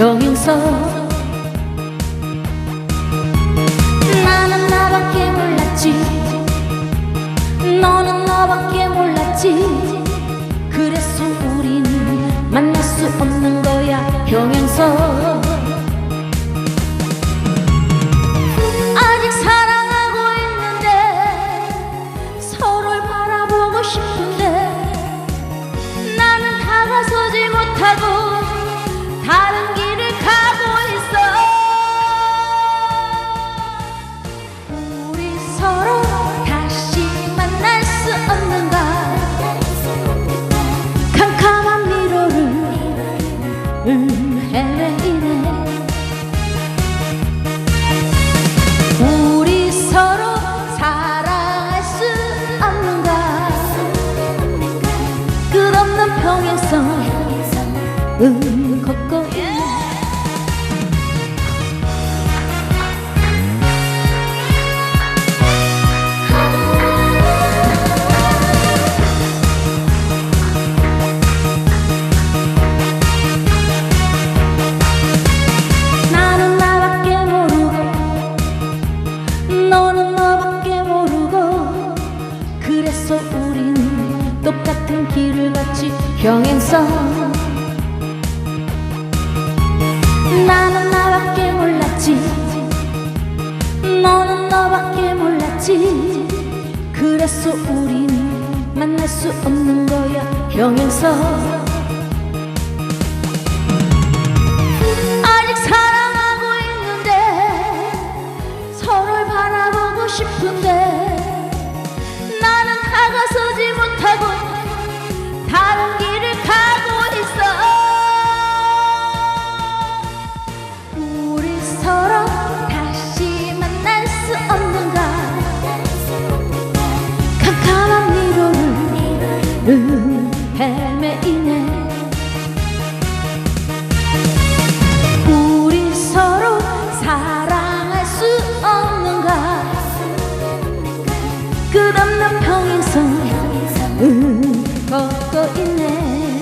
평행선 나는 나밖에 몰랐지. 너는 너밖에 몰랐지. 그래서 우리는 서로 다시 만날 수 없는가 캄캄한 미로를 헤매이네 우리 서로 사랑할 수 없는가 끝없는 평행선 음 걷고 있네 그래서 우린 똑같은 길을 같이 평행선. 나는 나밖에 몰랐지. 너는 너밖에 몰랐지. 그래서 우린 만날 수 없는 거야 평행선. 아직 사랑하고 있는데 서로를 바라보고 싶은데 나를 헤매이네. 우리 서로 사랑할 수 없는가? 그 끝없는 평행선을 음, 걷고 있네.